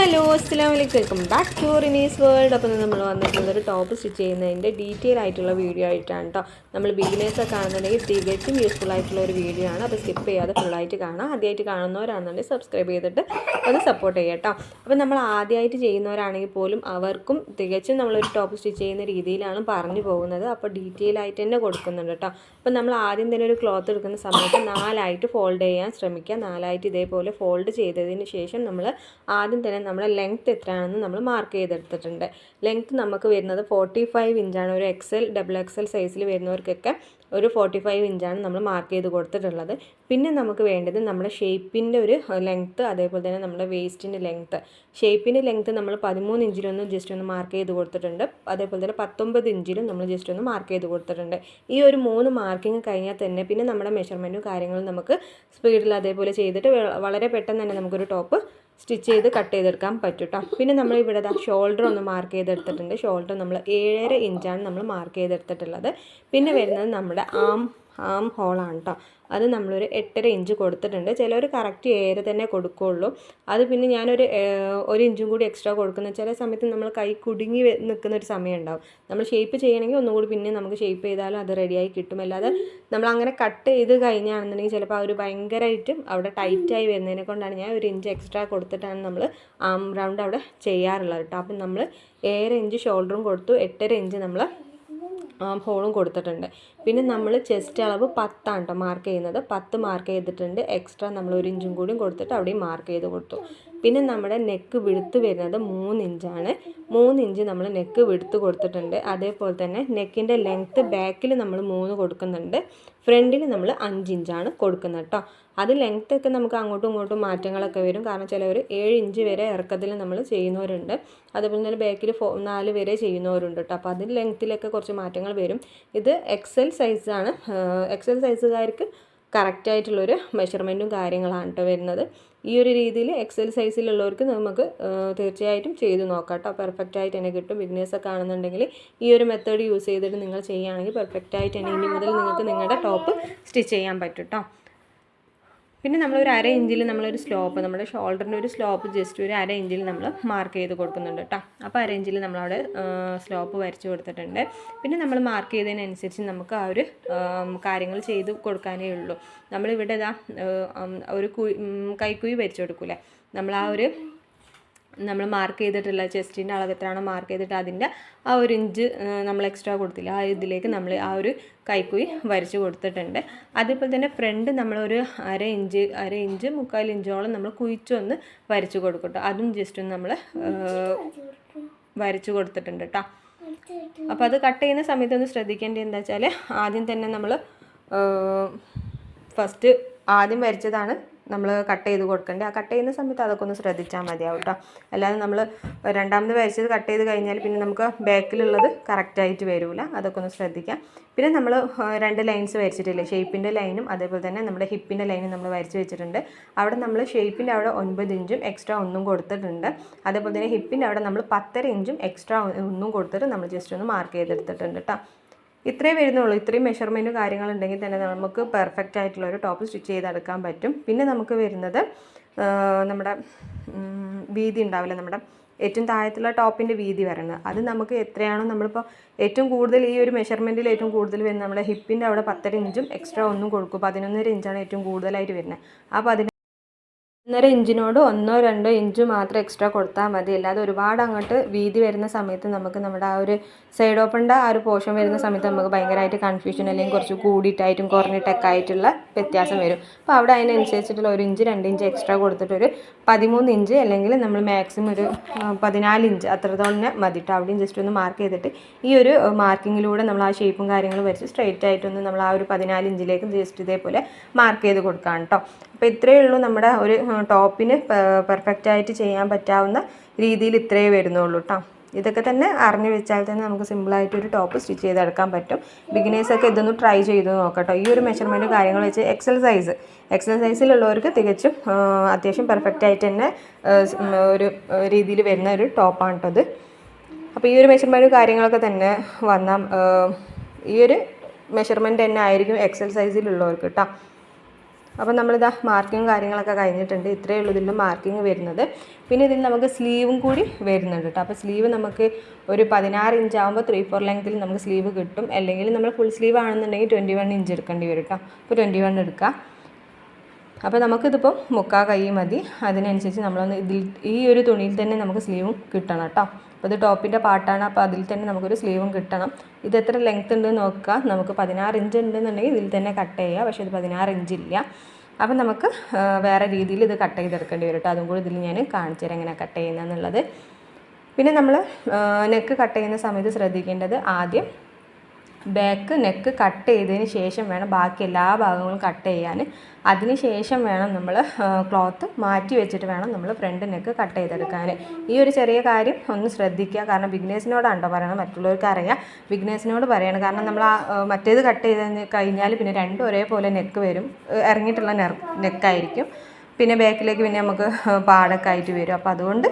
Hello അസ്സാം വലൈക്കും welcome back to Rinees world അപ്പോൾ നമ്മൾ വന്നിട്ടുള്ള ഒരു ടോപ്പ് സ്റ്റിച്ച് ചെയ്യുന്നതിന്റെ ഡീറ്റെയിൽ ആയിട്ടുള്ള വീഡിയോ ആയിട്ടാണ് കേട്ടോ നമ്മൾ ബിഗിനേഴ്സ് ഒക്കെ കാണുന്നുണ്ടെങ്കിൽ തികച്ചും യൂസ്ഫുൾ ആയിട്ടുള്ള ഒരു വീഡിയോ ആണ്. അപ്പോൾ സ്കിപ്പ് ചെയ്യാതെ ഫുള്ളായിട്ട് കാണാം. ആദ്യമായിട്ട് കാണുന്നവരാണെന്നുണ്ടെങ്കിൽ സബ്സ്ക്രൈബ് ചെയ്തിട്ട് ഒന്ന് സപ്പോർട്ട് ചെയ്യാം കേട്ടോ അപ്പോൾ നമ്മൾ ആദ്യമായിട്ട് ചെയ്യുന്നവരാണെങ്കിൽ പോലും അവർക്കും തികച്ചും നമ്മളൊരു ടോപ്പ് സ്റ്റിച്ച് ചെയ്യുന്ന രീതിയിലാണ് പറഞ്ഞു പോകുന്നത്. അപ്പോൾ ഡീറ്റെയിൽ ആയിട്ട് തന്നെ കൊടുക്കുന്നുണ്ട് കേട്ടോ അപ്പോൾ നമ്മൾ ആദ്യം തന്നെ ഒരു ക്ലോത്ത് എടുക്കുന്ന സമയത്ത് നാലായിട്ട് ഫോൾഡ് ചെയ്യാൻ ശ്രമിക്കുക. നാലായിട്ട് ഇതേപോലെ ഫോൾഡ് ചെയ്തതിന് ശേഷം നമ്മൾ ആദ്യം തന്നെ നമ്മുടെ ലെങ്ത് എത്രയാണെന്ന് നമ്മൾ മാർക്ക് ചെയ്തെടുത്തിട്ടുണ്ട്. ലെങ്ത് നമുക്ക് വരുന്നത് ഫോർട്ടി ഫൈവ് ഇഞ്ചാണ് ഒരു എക്സൽ ഡബിൾ എക്സൽ സൈസിൽ വരുന്നവർക്കൊക്കെ ഒരു ഫോർട്ടി ഫൈവ് ഇഞ്ചാണ് നമ്മൾ മാർക്ക് ചെയ്ത് കൊടുത്തിട്ടുള്ളത്. പിന്നെ നമുക്ക് വേണ്ടത് നമ്മുടെ ഷേപ്പിന്റെ ഒരു ലെങ്ത്ത് അതേപോലെ തന്നെ നമ്മുടെ വേസ്റ്റിന്റെ ലെങ്ത്ത് ഷേപ്പിന്റെ ലെങ്ത്ത് നമ്മൾ പതിമൂന്ന് ഇഞ്ചിലൊന്ന് ജസ്റ്റ് ഒന്ന് മാർക്ക് ചെയ്ത് കൊടുത്തിട്ടുണ്ട്. അതേപോലെ തന്നെ പത്തൊമ്പത് ഇഞ്ചിലും നമ്മൾ ജസ്റ്റ് ഒന്ന് മാർക്ക് ചെയ്ത് കൊടുത്തിട്ടുണ്ട്. ഈ ഒരു മൂന്ന് മാർക്കിങ് കഴിഞ്ഞാൽ തന്നെ പിന്നെ നമ്മുടെ മെഷർമെന്റും കാര്യങ്ങളും നമുക്ക് സ്പീഡിൽ അതേപോലെ ചെയ്തിട്ട് വളരെ പെട്ടെന്ന് തന്നെ നമുക്കൊരു ടോപ്പ് സ്റ്റിച്ച് ചെയ്ത് കട്ട് ചെയ്തെടുക്കാൻ പറ്റും കേട്ടോ പിന്നെ നമ്മൾ ഇവിടെ ഷോൾഡർ ഒന്ന് മാർക്ക് ചെയ്തെടുത്തിട്ടുണ്ട്. ഷോൾഡർ നമ്മൾ ഏഴര ഇഞ്ചാണ് നമ്മൾ മാർക്ക് ചെയ്തെടുത്തിട്ടുള്ളത്. പിന്നെ വരുന്നത് നമ്മുടെ ആം ആം ഹോളാണ് കേട്ടോ അത് നമ്മളൊരു എട്ടര ഇഞ്ച് കൊടുത്തിട്ടുണ്ട്. ചിലർ കറക്റ്റ് ഏഴര തന്നെ കൊടുക്കുകയുള്ളൂ അത് പിന്നെ ഞാനൊരു ഒരു ഇഞ്ചും കൂടി എക്സ്ട്രാ കൊടുക്കുന്ന ചില സമയത്ത് നമ്മൾ കൈ കുടുങ്ങി നിൽക്കുന്ന ഒരു സമയം ഉണ്ടാവും. നമ്മൾ ഷേപ്പ് ചെയ്യണമെങ്കിൽ ഒന്നുകൂടി പിന്നെ നമുക്ക് ഷേപ്പ് ചെയ്താലും അത് റെഡിയായി കിട്ടും. അല്ലാതെ നമ്മൾ അങ്ങനെ കട്ട് ചെയ്ത് കഴിഞ്ഞാണെന്നുണ്ടെങ്കിൽ ചിലപ്പോൾ ആ ഒരു ഭയങ്കരമായിട്ട് അവിടെ ടൈറ്റായി വരുന്നതിനെ കൊണ്ടാണ് ഞാൻ ഒരു ഇഞ്ച് എക്സ്ട്രാ കൊടുത്തിട്ടാണ് നമ്മൾ ആം റൗണ്ട് അവിടെ ചെയ്യാറുള്ളത് കേട്ടോ അപ്പം നമ്മൾ ഏഴര ഇഞ്ച് ഷോൾഡറും കൊടുത്തു. എട്ടര ഇഞ്ച് നമ്മൾ ഹോളും കൊടുത്തിട്ടുണ്ട്. പിന്നെ നമ്മൾ ചെസ്റ്റ് അളവ് പത്താണ് കേട്ടോ മാർക്ക് ചെയ്യുന്നത്. പത്ത് മാർക്ക് ചെയ്തിട്ടുണ്ട്. എക്സ്ട്രാ നമ്മൾ ഒരു ഇഞ്ചും കൂടിയും കൊടുത്തിട്ട് അവിടെയും മാർക്ക് ചെയ്ത് കൊടുത്തു. പിന്നെ നമ്മുടെ നെക്ക് വിടുത്ത് വരുന്നത് മൂന്ന് ഇഞ്ചാണ് മൂന്ന് ഇഞ്ച് നമ്മൾ നെക്ക് വിടുത്ത് കൊടുത്തിട്ടുണ്ട്. അതേപോലെ തന്നെ നെക്കിന്റെ ലെങ്ത്ത് ബാക്കിൽ നമ്മൾ മൂന്ന് കൊടുക്കുന്നുണ്ട്. ഫ്രണ്ടിൽ നമ്മൾ അഞ്ച് ഇഞ്ചാണ് കൊടുക്കുന്നത് കേട്ടോ അത് ലെങ്ത്ത് ഒക്കെ നമുക്ക് അങ്ങോട്ടും ഇങ്ങോട്ടും മാറ്റങ്ങളൊക്കെ വരും. കാരണം ചിലവർ ഏഴ് ഇഞ്ച് വരെ ഇറക്കത്തിൽ നമ്മൾ ചെയ്യുന്നവരുണ്ട്. അതുപോലെ തന്നെ ബാക്കിൽ ഫോ നാല് വരെ ചെയ്യുന്നവരുണ്ട് കേട്ടോ അപ്പോൾ അതിൽ ലെങ്ത്തിലൊക്കെ കുറച്ച് മാറ്റങ്ങൾ വരും. ഇത് എക്സൽ സൈസാണ് എക്സൽ സൈസുകാർക്ക് കറക്റ്റായിട്ടുള്ളൊരു മെഷർമെന്റും കാര്യങ്ങളാണ് കേട്ടോ വരുന്നത്. ഈ ഒരു രീതിയിൽ എക്സൽ സൈസിലുള്ളവർക്ക് നമുക്ക് തീർച്ചയായിട്ടും ചെയ്ത് നോക്കാം കേട്ടോ. പെർഫെക്റ്റ് ആയിട്ട് തന്നെ കിട്ടും. ബിഗ്നേഴ്സ് ഒക്കെ ആണെന്നുണ്ടെങ്കിൽ ഈ ഒരു മെത്തേഡ് യൂസ് ചെയ്തിട്ട് നിങ്ങൾ ചെയ്യുകയാണെങ്കിൽ പെർഫെക്റ്റ് ആയിട്ട് തന്നെ ഇനി മുതൽ നിങ്ങൾക്ക് നിങ്ങളുടെ ടോപ്പ് സ്റ്റിച്ച് ചെയ്യാൻ പറ്റും കേട്ടോ. പിന്നെ നമ്മളൊരു അര ഇഞ്ചിൽ നമ്മളൊരു സ്ലോപ്പ് നമ്മുടെ ഷോൾഡറിന്റെ ഒരു സ്ലോപ്പ് ജസ്റ്റ് ഒരു അര ഇഞ്ചിൽ നമ്മൾ മാർക്ക് ചെയ്ത് കൊടുക്കുന്നുണ്ട് കേട്ടോ അപ്പോൾ അര ഇഞ്ചിൽ നമ്മളവിടെ സ്ലോപ്പ് വരച്ച് കൊടുത്തിട്ടുണ്ട്. പിന്നെ നമ്മൾ മാർക്ക് ചെയ്തതിനനുസരിച്ച് നമുക്ക് ആ ഒരു കാര്യങ്ങൾ ചെയ്ത് കൊടുക്കാനേ ഉള്ളൂ. നമ്മളിവിടെ ഇതാ ഒരു കുഴി കൈക്കുയി വരച്ച് കൊടുക്കൂലേ? നമ്മൾ ആ ഒരു നമ്മൾ മാർക്ക് ചെയ്തിട്ടുള്ള ചെസ്റ്റിന്റെ അളവ് എത്രയാണോ മാർക്ക് ചെയ്തിട്ട് അതിന്റെ ആ ഒരു ഇഞ്ച് നമ്മൾ എക്സ്ട്രാ കൊടുത്തില്ല. ആ ഇതിലേക്ക് നമ്മൾ ആ ഒരു കൈക്കുയി വരച്ച് കൊടുത്തിട്ടുണ്ട്. അതേപോലെ തന്നെ ഫ്രണ്ട് നമ്മളൊരു അര ഇഞ്ച് അര ഇഞ്ച് മുക്കാൽ ഇഞ്ചോളം നമ്മൾ കുഴിച്ചൊന്ന് വരച്ച് കൊടുക്കട്ടോ. കേട്ടോ അതും ജസ്റ്റ് ഒന്ന് നമ്മൾ വരച്ച് കൊടുത്തിട്ടുണ്ട് കേട്ടോ അപ്പോൾ അത് കട്ട് ചെയ്യുന്ന സമയത്ത് ഒന്ന് ശ്രദ്ധിക്കേണ്ടത് എന്താ വെച്ചാൽ ആദ്യം തന്നെ നമ്മൾ ഫസ്റ്റ് ആദ്യം വരച്ചതാണ് നമ്മൾ കട്ട് ചെയ്ത് കൊടുക്കേണ്ടത് ആ കട്ട് ചെയ്യുന്ന സമയത്ത് അതൊക്കെ ഒന്ന് ശ്രദ്ധിച്ചാൽ മതിയാവും കേട്ടോ അല്ലാതെ നമ്മൾ രണ്ടാമത് വരച്ചത് കട്ട് ചെയ്ത് കഴിഞ്ഞാൽ പിന്നെ നമുക്ക് ബാക്കിലുള്ളത് കറക്റ്റായിട്ട് വരില്ല അതൊക്കെ ഒന്ന് ശ്രദ്ധിക്കാം. പിന്നെ നമ്മൾ രണ്ട് ലൈൻസ് വരച്ചിട്ടില്ലേ? ഷേപ്പിന്റെ ലൈനും അതേപോലെ തന്നെ നമ്മുടെ ഹിപ്പിന്റെ ലൈനും നമ്മൾ വരച്ച് വെച്ചിട്ടുണ്ട്. അവിടെ നമ്മൾ ഷേപ്പിന്റെ അവിടെ ഒൻപത് ഇഞ്ചും എക്സ്ട്രാ ഒന്നും കൊടുത്തിട്ടുണ്ട്. അതേപോലെ തന്നെ ഹിപ്പിന്റെ അവിടെ നമ്മൾ പത്തര ഇഞ്ചും എക്സ്ട്രാ ഒന്നും കൊടുത്തിട്ട് നമ്മൾ ജസ്റ്റ് ഒന്ന് മാർക്ക് ചെയ്തെടുത്തിട്ടുണ്ട് കേട്ടോ ഇത്രേ വരുന്നുള്ളൂ. ഇത്രയും മെഷർമെന്റും കാര്യങ്ങളുണ്ടെങ്കിൽ തന്നെ നമുക്ക് പെർഫെക്റ്റ് ആയിട്ടുള്ള ഒരു ടോപ്പ് സ്റ്റിച്ച് ചെയ്തെടുക്കാൻ പറ്റും. പിന്നെ നമുക്ക് വരുന്നത് നമ്മുടെ വീതി ഉണ്ടാവില്ല? നമ്മുടെ ഏറ്റവും താഴത്തുള്ള ടോപ്പിന്റെ വീതി വരുന്നത് അത് നമുക്ക് എത്രയാണോ നമ്മളിപ്പോൾ ഏറ്റവും കൂടുതൽ ഈ ഒരു മെഷർമെന്റിൽ ഏറ്റവും കൂടുതൽ വരുന്നത്. നമ്മുടെ ഹിപ്പിന്റെ അവിടെ പത്തര ഇഞ്ചും എക്സ്ട്രാ ഒന്നും കൊടുക്കും. പതിനൊന്നര ഇഞ്ചാണ് ഏറ്റവും കൂടുതലായിട്ട് വരുന്നത്. ആ പതിന ഒന്നര ഇഞ്ചിനോട് ഒന്നോ രണ്ടോ ഇഞ്ച് മാത്രം എക്സ്ട്രാ കൊടുത്താൽ മതി. അല്ലാതെ ഒരുപാട് അങ്ങോട്ട് വീതി വരുന്ന സമയത്ത് നമുക്ക് നമ്മുടെ ആ ഒരു സൈഡ് ഓപ്പണിന്റെ ആ ഒരു പോർഷൻ വരുന്ന സമയത്ത് നമുക്ക് ഭയങ്കരമായിട്ട് കൺഫ്യൂഷൻ അല്ലെങ്കിൽ കുറച്ച് കൂടിയിട്ടായിട്ടും കുറഞ്ഞിട്ടൊക്കെ ആയിട്ടുള്ള വ്യത്യാസം വരും. അപ്പോൾ അവിടെ അതിനനുസരിച്ചിട്ടുള്ള ഒരു ഇഞ്ച് രണ്ട് ഇഞ്ച് എക്സ്ട്രാ കൊടുത്തിട്ടൊരു പതിമൂന്ന് ഇഞ്ച് അല്ലെങ്കിൽ നമ്മൾ മാക്സിമം ഒരു പതിനാല് ഇഞ്ച് അത്രത്തോളം മതി കേട്ടോ അവിടെയും ജസ്റ്റ് ഒന്ന് മാർക്ക് ചെയ്തിട്ട് ഈ ഒരു മാർക്കിങ്ങിലൂടെ നമ്മൾ ആ ഷേപ്പും കാര്യങ്ങളും വരച്ച് സ്ട്രെയിറ്റ് ആയിട്ടൊന്ന് നമ്മൾ ആ ഒരു പതിനാല് ഇഞ്ചിലേക്ക് ജസ്റ്റ് ഇതേപോലെ മാർക്ക് ചെയ്ത് കൊടുക്കാം കേട്ടോ അപ്പോൾ ഇത്രയേ ഉള്ളൂ നമ്മുടെ ഒരു ടോപ്പിന് പെർഫെക്റ്റായിട്ട് ചെയ്യാൻ പറ്റാവുന്ന രീതിയിൽ ഇത്രയേ വരുന്നുള്ളൂ കേട്ടോ ഇതൊക്കെ തന്നെ അറിഞ്ഞു വെച്ചാൽ തന്നെ നമുക്ക് സിമ്പിളായിട്ട് ഒരു ടോപ്പ് സ്റ്റിച്ച് ചെയ്തെടുക്കാൻ പറ്റും. ബിഗിനേഴ്സൊക്കെ ഇതൊന്ന് ട്രൈ ചെയ്ത് നോക്കട്ടോ ഈ ഒരു മെഷർമെന്റ് കാര്യങ്ങൾ വെച്ച് എക്സൽ സൈസ് എക്സൽ സൈസിലുള്ളവർക്ക് തികച്ചും അത്യാവശ്യം പെർഫെക്റ്റ് ആയിട്ട് തന്നെ ഒരു രീതിയിൽ വരുന്ന ഒരു ടോപ്പാണ് കേട്ടോ അപ്പോൾ ഈ ഒരു മെഷർമെന്റ് കാര്യങ്ങളൊക്കെ തന്നെ വന്നാൽ ഈ ഒരു മെഷർമെന്റ് തന്നെ ആയിരിക്കും എക്സൽ സൈസിലുള്ളവർക്ക് കേട്ടോ അപ്പോൾ നമ്മളിതാ മാർക്കിങ് കാര്യങ്ങളൊക്കെ കഴിഞ്ഞിട്ടുണ്ട്. ഇത്രയേ ഉള്ളൂ ഇതിന്റെ മാർക്കിങ് വരുന്നത്. പിന്നെ ഇതിൽ നമുക്ക് സ്ലീവും കൂടി വരുന്നുണ്ട് കേട്ടോ അപ്പോൾ സ്ലീവ് നമുക്ക് ഒരു പതിനാറ് ഇഞ്ച് ആകുമ്പോൾ ത്രീ ഫോർ ലെങ്ത്തിൽ നമുക്ക് സ്ലീവ് കിട്ടും. അല്ലെങ്കിൽ നമ്മൾ ഫുൾ സ്ലീവ് ആണെന്നുണ്ടെങ്കിൽ ട്വന്റി വൺ ഇഞ്ച് എടുക്കേണ്ടി വരും കേട്ടോ അപ്പോൾ ട്വന്റി വൺ എടുക്കുക അപ്പോൾ നമുക്കിതിപ്പോൾ മുക്കാ കൈ മതി. അതിനനുസരിച്ച് നമ്മളൊന്ന് ഇതിൽ ഈ ഒരു തുണിയിൽ തന്നെ നമുക്ക് സ്ലീവും കിട്ടണം കേട്ടോ അപ്പോൾ ഇത് ടോപ്പിന്റെ പാട്ടാണ്. അപ്പോൾ അതിൽ തന്നെ നമുക്കൊരു സ്ലീവും കിട്ടണം. ഇത് എത്ര ലെങ്ത് ഉണ്ട് നോക്കുക. നമുക്ക് പതിനാറ് ഇഞ്ച് ഉണ്ടെന്നുണ്ടെങ്കിൽ ഇതിൽ തന്നെ കട്ട് ചെയ്യുക. പക്ഷേ ഇത് പതിനാറ് ഇഞ്ച് ഇല്ല. അപ്പം നമുക്ക് വേറെ രീതിയിൽ ഇത് കട്ട് ചെയ്തെടുക്കേണ്ടി വരും കേട്ടോ അതും കൂടി ഇതിൽ ഞാൻ കാണിച്ചു തരാം എങ്ങനെ കട്ട് ചെയ്യുന്നതെന്നുള്ളത്. പിന്നെ നമ്മൾ നെക്ക് കട്ട് ചെയ്യുന്ന സമയത്ത് ശ്രദ്ധിക്കേണ്ടത് ആദ്യം ബാക്ക് നെക്ക് കട്ട് ചെയ്തതിന് ശേഷം വേണം ബാക്കി എല്ലാ ഭാഗങ്ങളും കട്ട് ചെയ്യാൻ. അതിന് ശേഷം വേണം നമ്മൾ ക്ലോത്ത് മാറ്റി വെച്ചിട്ട് വേണം നമ്മൾ ഫ്രണ്ട് നെക്ക് കട്ട് ചെയ്തെടുക്കാൻ. ഈ ഒരു ചെറിയ കാര്യം ഒന്ന് ശ്രദ്ധിക്കുക. കാരണം ബിഗ്നേഴ്സിനോടാണ്ടോ പറയണം മറ്റുള്ളവർക്ക് അറിയാം ബിഗ്നേഴ്സിനോട് പറയണം. കാരണം നമ്മൾ ആ മറ്റേത് കട്ട് ചെയ്ത് കഴിഞ്ഞാൽ പിന്നെ രണ്ടും ഒരേപോലെ നെക്ക് വരും. ഇറങ്ങിയിട്ടുള്ള നെക്കായിരിക്കും പിന്നെ ബാക്കിലേക്ക് പിന്നെ നമുക്ക് പാടൊക്കെ ആയിട്ട് വരും. അപ്പോൾ അതുകൊണ്ട്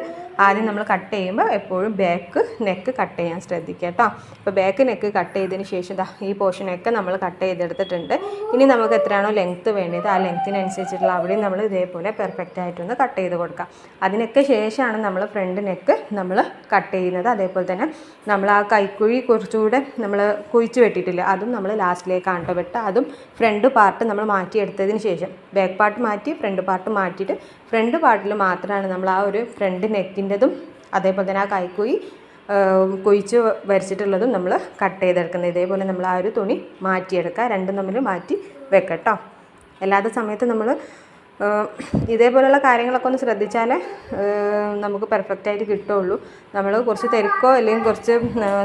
ആദ്യം നമ്മൾ കട്ട് ചെയ്യുമ്പോൾ എപ്പോഴും ബാക്ക് നെക്ക് കട്ട് ചെയ്യാൻ ശ്രദ്ധിക്കുക കേട്ടോ. അപ്പോൾ ബാക്ക് നെക്ക് കട്ട് ചെയ്തതിന് ശേഷം ഈ പോർഷനൊക്കെ നമ്മൾ കട്ട് ചെയ്തെടുത്തിട്ടുണ്ട്. ഇനി നമുക്ക് എത്രയാണോ ലെങ്ത്ത് വേണ്ടത് ആ ലെങ്ത്തിനനുസരിച്ചിട്ടുള്ള അവിടെയും നമ്മൾ ഇതേപോലെ പെർഫെക്റ്റ് ആയിട്ടൊന്ന് കട്ട് ചെയ്ത് കൊടുക്കാം. അതിനൊക്കെ ശേഷമാണ് നമ്മൾ ഫ്രണ്ട് നെക്ക് നമ്മൾ കട്ട് ചെയ്യുന്നത്. അതേപോലെ തന്നെ നമ്മൾ ആ കൈക്കുഴി കുറച്ചുകൂടെ നമ്മൾ കുഴിച്ച് വെട്ടിയിട്ടില്ല. അതും നമ്മൾ ലാസ്റ്റിലേക്കാണ് കേട്ടോ അതും ഫ്രണ്ട് പാർട്ട് നമ്മൾ മാറ്റിയെടുത്തതിന് ശേഷം. ബാക്ക് പാർട്ട് മാറ്റി ഫ്രണ്ട് പാർട്ട് മാറ്റിയിട്ട് ഫ്രണ്ട് പാർട്ടിൽ മാത്രമാണ് നമ്മൾ ആ ഒരു ഫ്രണ്ട് നെക്കിന്റെതും അതേപോലെ തന്നെ ആ കൈക്കുയി കുഴിച്ച് വരച്ചിട്ടുള്ളതും നമ്മൾ കട്ട് ചെയ്തെടുക്കുന്നത്. ഇതേപോലെ നമ്മൾ ആ ഒരു തുണി മാറ്റിയെടുക്കുക. രണ്ടും തമ്മിൽ മാറ്റി വെക്കട്ടോ അല്ലാത്ത സമയത്ത് നമ്മൾ ഇതേപോലെയുള്ള കാര്യങ്ങളൊക്കെ ഒന്ന് ശ്രദ്ധിച്ചാൽ നമുക്ക് പെർഫെക്റ്റ് ആയിട്ട് കിട്ടുള്ളൂ നമ്മൾ കുറച്ച് തിരക്കോ അല്ലെങ്കിൽ കുറച്ച്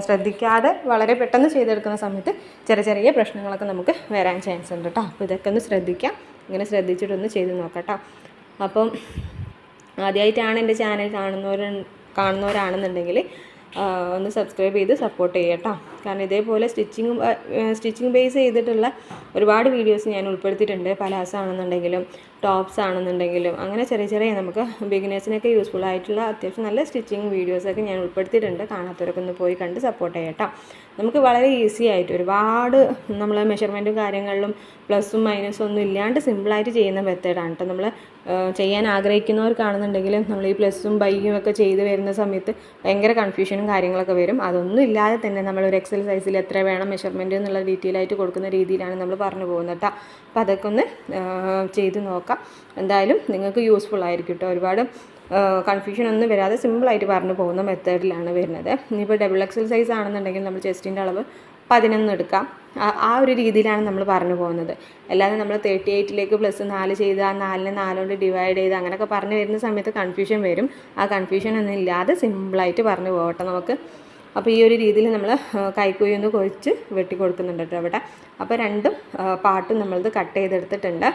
ശ്രദ്ധിക്കാതെ വളരെ പെട്ടെന്ന് ചെയ്തെടുക്കുന്ന സമയത്ത് ചെറിയ ചെറിയ പ്രശ്നങ്ങളൊക്കെ നമുക്ക് വരാൻ ചാൻസ് ഉണ്ട് കേട്ടോ അപ്പോൾ ഇതൊക്കെ ഒന്ന് ശ്രദ്ധിക്കാം. ഇങ്ങനെ ശ്രദ്ധിച്ചിട്ടൊന്ന് ചെയ്ത് നോക്കാം കേട്ടോ അപ്പം ആദ്യമായിട്ടാണ് എന്റെ ചാനൽ കാണുന്നവർ കാണുന്നവരാണെന്നുണ്ടെങ്കിൽ ഒന്ന് സബ്സ്ക്രൈബ് ചെയ്ത് സപ്പോർട്ട് ചെയ്യട്ടോ. കാരണം ഇതേപോലെ സ്റ്റിച്ചിങ് സ്റ്റിച്ചിങ് ബേസ് ചെയ്തിട്ടുള്ള ഒരുപാട് വീഡിയോസ് ഞാൻ ഉൾപ്പെടുത്തിയിട്ടുണ്ട്. പലാസ് ആണെന്നുണ്ടെങ്കിലും ടോപ്സ് ആണെന്നുണ്ടെങ്കിലും അങ്ങനെ ചെറിയ ചെറിയ നമുക്ക് ബിഗിനേഴ്സിനൊക്കെ യൂസ്ഫുൾ ആയിട്ടുള്ള അത്യാവശ്യം നല്ല സ്റ്റിച്ചിങ് വീഡിയോസൊക്കെ ഞാൻ ഉൾപ്പെടുത്തിയിട്ടുണ്ട്. കാണാത്തവരൊക്കെ ഒന്ന് പോയി കണ്ട് സപ്പോർട്ട് ചെയ്യട്ടോ. നമുക്ക് വളരെ ഈസി ആയിട്ട് ഒരുപാട് നമ്മൾ മെഷർമെന്റും കാര്യങ്ങളിലും പ്ലസും മൈനസും ഒന്നും ഇല്ലാണ്ട് സിമ്പിളായിട്ട് ചെയ്യുന്ന മെത്തേഡാണ് കേട്ടോ നമ്മൾ ചെയ്യാൻ ആഗ്രഹിക്കുന്നവർ ആഗ്രഹിക്കുന്നവർക്കാണെന്നുണ്ടെങ്കിൽ നമ്മൾ ഈ പ്ലസ്സും ബൈയും ഒക്കെ ചെയ്ത് വരുന്ന സമയത്ത് ഭയങ്കര കൺഫ്യൂഷനും കാര്യങ്ങളൊക്കെ വരും. അതൊന്നും ഇല്ലാതെ തന്നെ നമ്മൾ ഒരു എക്സൽ സൈസിൽ എത്ര വേണം മെഷർമെന്റ് എന്നുള്ള ഡീറ്റെയിൽ ആയിട്ട് കൊടുക്കുന്ന രീതിയിലാണ് നമ്മൾ പറഞ്ഞു പോകുന്നത് കേട്ടോ അപ്പോൾ അതൊക്കെ ഒന്ന് ചെയ്ത് നോക്കാം. എന്തായാലും നിങ്ങൾക്ക് യൂസ്ഫുൾ ആയിരിക്കും കേട്ടോ ഒരുപാട് കൺഫ്യൂഷൻ ഒന്നും വരാതെ സിമ്പിളായിട്ട് പറഞ്ഞു പോകുന്ന മെത്തേഡിലാണ് വരുന്നത്. ഇനിയിപ്പോൾ ഡബിൾ എക്സൽ സൈസ് ആണെന്നുണ്ടെങ്കിൽ നമ്മൾ ചെസ്റ്റിന്റെ അളവ് പതിനൊന്ന് എടുക്കാം. ആ- ഒരു രീതിയിലാണ് നമ്മൾ പറഞ്ഞു പോകുന്നത്. അല്ലാതെ നമ്മൾ തേർട്ടി എയ്റ്റിലേക്ക് പ്ലസ് നാല് ചെയ്ത് ആ നാലിനെ നാലുകൊണ്ട് ഡിവൈഡ് ചെയ്ത് അങ്ങനെയൊക്കെ പറഞ്ഞു വരുന്ന സമയത്ത് കൺഫ്യൂഷൻ വരും. ആ കൺഫ്യൂഷൻ ഒന്നും ഇല്ലാതെ സിമ്പിളായിട്ട് പറഞ്ഞു പോകട്ടെ നമുക്ക്. അപ്പോൾ ഈ ഒരു രീതിയിൽ നമ്മൾ കൈക്കുഴി ഒന്ന് കൊഴിച്ച് വെട്ടി കൊടുക്കുന്നുണ്ട് കേട്ടോ അവിടെ അപ്പോൾ രണ്ടും പാട്ടും നമ്മളത് കട്ട് ചെയ്തെടുത്തിട്ടുണ്ട്.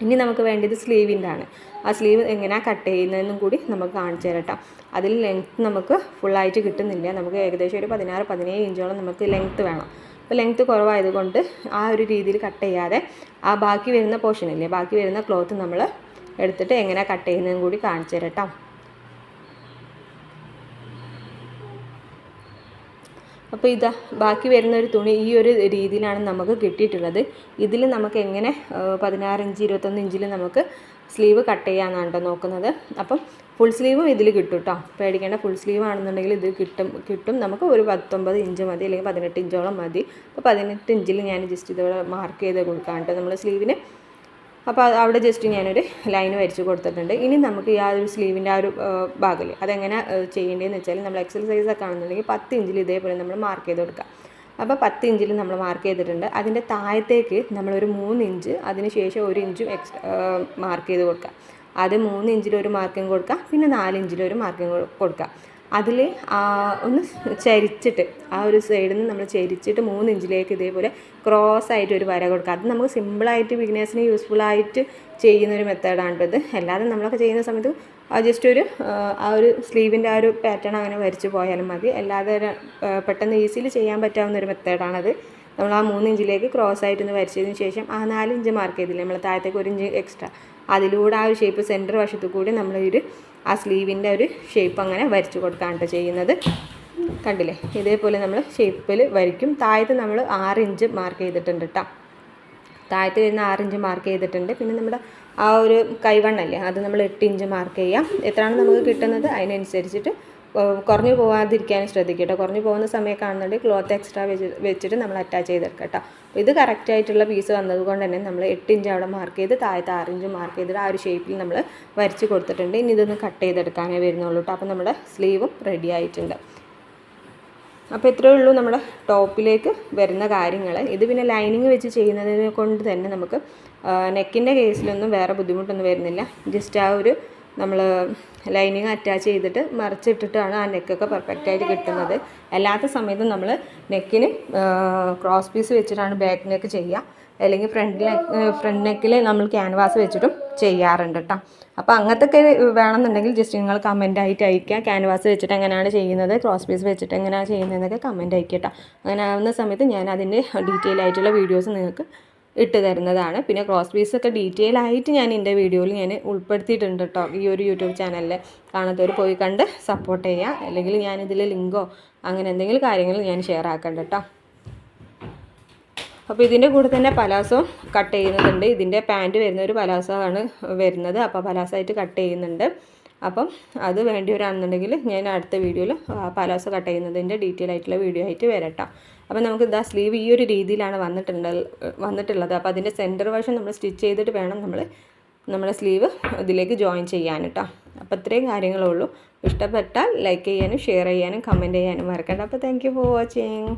ഇനി നമുക്ക് വേണ്ടത് സ്ലീവിന്റെ ആണ്. ആ സ്ലീവ് എങ്ങനെയാണ് കട്ട് ചെയ്യുന്നതെന്നും കൂടി നമുക്ക് കാണിച്ചു തരട്ടോ അതിൽ ലെങ്ത്ത് നമുക്ക് ഫുള്ളായിട്ട് കിട്ടുന്നില്ല. നമുക്ക് ഏകദേശം ഒരു പതിനാറ് പതിനേഴ് ഇഞ്ചോളം നമുക്ക് ലെങ്ത്ത് വേണം. അപ്പോൾ ലെങ്ത്ത് കുറവായതുകൊണ്ട് ആ ഒരു രീതിയിൽ കട്ട് ചെയ്യാതെ ആ ബാക്കി വരുന്ന പോർഷൻ ഇല്ലേ ബാക്കി വരുന്ന ക്ലോത്ത് നമ്മൾ എടുത്തിട്ട് എങ്ങനെ കട്ട് ചെയ്യുന്നതും കൂടി കാണിച്ചു തരട്ടോ അപ്പോൾ ഇതാ ബാക്കി വരുന്ന ഒരു തുണി ഈ ഒരു രീതിയിലാണ് നമുക്ക് കിട്ടിയിട്ടുള്ളത്. ഇതിൽ നമുക്ക് എങ്ങനെ പതിനാറ് ഇഞ്ച് ഇരുപത്തൊന്ന് ഇഞ്ചിൽ നമുക്ക് സ്ലീവ് കട്ട് ചെയ്യാമെന്നാണ് കേട്ടോ നോക്കുന്നത്. അപ്പം ഫുൾ സ്ലീവും ഇതിൽ കിട്ടും കേട്ടോ പേടിക്കേണ്ട ഫുൾ സ്ലീവ് ആണെന്നുണ്ടെങ്കിൽ ഇത് കിട്ടും. കിട്ടും നമുക്ക് ഒരു പത്തൊമ്പത് ഇഞ്ച് മതി അല്ലെങ്കിൽ പതിനെട്ട് ഇഞ്ചോളം മതി. അപ്പോൾ പതിനെട്ട് ഇഞ്ചിൽ ഞാൻ ജസ്റ്റ് ഇതോടെ മാർക്ക് ചെയ്ത് കൊടുക്കാം കേട്ടോ നമ്മൾ സ്ലീവിന് അപ്പോൾ അവിടെ ജസ്റ്റ് ഞാനൊരു ലൈൻ വരച്ച് കൊടുത്തിട്ടുണ്ട്. ഇനി നമുക്ക് ആ ഒരു സ്ലീവിന്റെ ആ ഒരു ഭാഗമില്ലേ അതെങ്ങനെ ചെയ്യേണ്ടതെന്ന് വെച്ചാൽ നമ്മൾ എക്സൽ സൈസ് ഒക്കെ ആണെന്നുണ്ടെങ്കിൽ പത്ത് ഇഞ്ചിൽ ഇതേപോലെ നമ്മൾ മാർക്ക് ചെയ്ത് കൊടുക്കുക അപ്പോൾ പത്ത് ഇഞ്ചിൽ നമ്മൾ മാർക്ക് ചെയ്തിട്ടുണ്ട്. അതിന്റെ താഴത്തേക്ക് നമ്മളൊരു മൂന്ന് ഇഞ്ച് അതിന് ശേഷം ഒരു ഇഞ്ചും എക്സ്ട്രാ മാർക്ക് ചെയ്ത് കൊടുക്കുക അത് മൂന്ന് ഇഞ്ചിലൊരു മാർക്കിങ് കൊടുക്കുക പിന്നെ നാല് ഇഞ്ചിലൊരു മാർക്കിങ് കൊടുക്കുക അതിൽ ഒന്ന് ചരിച്ചിട്ട് ആ ഒരു സൈഡിൽ നിന്ന് നമ്മൾ ചരിച്ചിട്ട് മൂന്ന് ഇഞ്ചിലേക്ക് ഇതേപോലെ ക്രോസ് ആയിട്ട് ഒരു വര കൊടുക്കുക അത് നമുക്ക് സിമ്പിളായിട്ട് ബിഗിനേഴ്സിന് യൂസ്ഫുൾ ആയിട്ട് ചെയ്യുന്ന ഒരു മെത്തേഡാണ് ഇത്. അല്ലാതെ നമ്മളൊക്കെ ചെയ്യുന്ന സമയത്ത് ജസ്റ്റ് ഒരു ആ, ഒരു സ്ലീവിന്റെ ആ ഒരു പാറ്റേൺ അങ്ങനെ വരച്ച് പോയാലും മതി. അല്ലാതെ പെട്ടെന്ന് ഈസിയിൽ ചെയ്യാൻ പറ്റാവുന്ന ഒരു മെത്തേഡാണത് നമ്മൾ ആ മൂന്ന് ഇഞ്ചിലേക്ക് ക്രോസ് ആയിട്ടൊന്ന് വരച്ചതിന് ശേഷം ആ നാല് ഇഞ്ച് മാർക്ക് ചെയ്തില്ലേ? നമ്മൾ താഴത്തേക്ക് ഒരു ഇഞ്ച് എക്സ്ട്രാ അതിലൂടെ ആ ഒരു ഷേപ്പ് സെന്റർ വശത്തു കൂടി നമ്മൾ ഒരു ആ സ്ലീവിന്റെ ഒരു ഷേപ്പ് അങ്ങനെ വരച്ചു കൊടുക്കുകയാണ് ചെയ്യുന്നത്. കണ്ടില്ലേ? ഇതേപോലെ നമ്മൾ ഷേപ്പിൽ വരയ്ക്കും. താഴത്ത് നമ്മൾ ആറ് ഇഞ്ച് മാർക്ക് ചെയ്തിട്ടുണ്ട് കേട്ടോ താഴത്ത് വരുന്ന ആറ് ഇഞ്ച് മാർക്ക് ചെയ്തിട്ടുണ്ട്. പിന്നെ നമ്മുടെ ആ ഒരു കൈവണ്ണല്ലേ? അത് നമ്മൾ എട്ട് ഇഞ്ച് മാർക്ക് ചെയ്യാം. എത്രയാണ് നമുക്ക് കിട്ടുന്നത്? അതിനനുസരിച്ചിട്ട് കുറഞ്ഞു ശ്രദ്ധിക്കുക കേട്ടോ. കുറഞ്ഞു പോകുന്ന സമയം കാണുന്നുണ്ടെങ്കിൽ ക്ലോത്ത് എക്സ്ട്രാ വെച്ച് വെച്ചിട്ട് നമ്മൾ അറ്റാച്ച് ചെയ്തെടുക്കുക കേട്ടോ. ഇത് കറക്റ്റ് ആയിട്ടുള്ള പീസ് വന്നതുകൊണ്ട് തന്നെ നമ്മൾ എട്ട് ഇഞ്ച് അവിടെ മാർക്ക് ചെയ്ത് താഴത്തെ ആറ് ഇഞ്ച് മാർക്ക് ചെയ്തിട്ട് ആ ഒരു ഷേപ്പിൽ നമ്മൾ വരച്ച് കൊടുത്തിട്ടുണ്ട്. ഇനി ഇതൊന്ന് കട്ട് ചെയ്തെടുക്കാനേ വരുന്നുള്ളൂ കേട്ടോ. അപ്പോൾ നമ്മുടെ സ്ലീവും റെഡി ആയിട്ടുണ്ട്. അപ്പോൾ ഇത്രയേ ഉള്ളൂ നമ്മുടെ ടോപ്പിലേക്ക് വരുന്ന കാര്യങ്ങൾ. ഇത് പിന്നെ ലൈനിങ് വെച്ച് ചെയ്യുന്നതിനെ കൊണ്ട് തന്നെ നമുക്ക് നെക്കിന്റെ കേസിലൊന്നും വേറെ ബുദ്ധിമുട്ടൊന്നും വരുന്നില്ല. ജസ്റ്റ് ആ ഒരു നമ്മൾ ലൈനിങ് അറ്റാച്ച് ചെയ്തിട്ട് മറിച്ചിട്ടിട്ടാണ് ആ നെക്കൊക്കെ പെർഫെക്റ്റ് ആയിട്ട് കിട്ടുന്നത്. അല്ലാത്ത സമയത്തും നമ്മൾ നെക്കിന് ക്രോസ് പീസ് വെച്ചിട്ടാണ് ബാക്ക് നെക്ക് ചെയ്യുക. അല്ലെങ്കിൽ ഫ്രണ്ട് ഫ്രണ്ട് നെക്കിൽ നമ്മൾ ക്യാൻവാസ് വെച്ചിട്ടും ചെയ്യാറുണ്ട് കേട്ടോ അപ്പോൾ അങ്ങനത്തെ വേണമെന്നുണ്ടെങ്കിൽ ജസ്റ്റ് നിങ്ങൾ കമന്റ് ആയിട്ട് അയക്കുക ക്യാൻവാസ് വെച്ചിട്ട് എങ്ങനെയാണ് ചെയ്യുന്നത് ക്രോസ് പീസ് വെച്ചിട്ട് എങ്ങനെയാണ് ചെയ്യുന്നതെന്നൊക്കെ കമന്റ് അയക്കുക കേട്ടോ അങ്ങനെ ആവുന്ന സമയത്ത് ഞാൻ അതിന്റെ ഡീറ്റെയിൽ ആയിട്ടുള്ള വീഡിയോസ് നിങ്ങൾക്ക് ഇട്ട് തരുന്നതാണ്. പിന്നെ ക്രോസ് പീസൊക്കെ ഡീറ്റെയിൽ ആയിട്ട് ഞാൻ എന്റെ വീഡിയോയിൽ ഞാൻ ഉൾപ്പെടുത്തിയിട്ടുണ്ട് കേട്ടോ ഈ ഒരു യൂട്യൂബ് ചാനലിൽ കാണാത്തവർ പോയി കണ്ട് സപ്പോർട്ട് ചെയ്യുക അല്ലെങ്കിൽ ഞാനിതിൽ ലിങ്കോ അങ്ങനെ എന്തെങ്കിലും കാര്യങ്ങൾ ഞാൻ ഷെയർ ആക്കണ്ട കേട്ടോ അപ്പോൾ ഇതിന്റെ കൂടെ തന്നെ പലാസോ കട്ട് ചെയ്യുന്നുണ്ട്. ഇതിന്റെ പാന്റ് വരുന്ന ഒരു പലാസോ ആണ് വരുന്നത്. അപ്പോൾ പലാസോ ആയിട്ട് കട്ട് ചെയ്യുന്നുണ്ട്. അപ്പം അത് വേണ്ടി വരാണെന്നുണ്ടെങ്കിൽ ഞാൻ അടുത്ത വീഡിയോയിൽ പലാസോ കട്ട് ചെയ്യുന്നതിന്റെ ഡീറ്റെയിൽ ആയിട്ടുള്ള വീഡിയോ ആയിട്ട് വരട്ടോ അപ്പോൾ നമുക്ക് ഇതാ സ്ലീവ് ഈ ഒരു രീതിയിലാണ് വന്നിട്ടുണ്ട് വന്നിട്ടുള്ളത്. അപ്പോൾ അതിന്റെ സെന്റർ വശം നമ്മൾ സ്റ്റിച്ച് ചെയ്തിട്ട് വേണം നമ്മൾ നമ്മുടെ സ്ലീവ് ഇതിലേക്ക് ജോയിൻ ചെയ്യാൻ കേട്ടോ അപ്പോൾ ഇത്രയും കാര്യങ്ങളേ ഉള്ളൂ. ഇഷ്ടപ്പെട്ടാൽ ലൈക്ക് ചെയ്യാനും ഷെയർ ചെയ്യാനും കമന്റ് ചെയ്യാനും മറക്കണ്ട. അപ്പോൾ താങ്ക് ഫോർ വാച്ചിങ്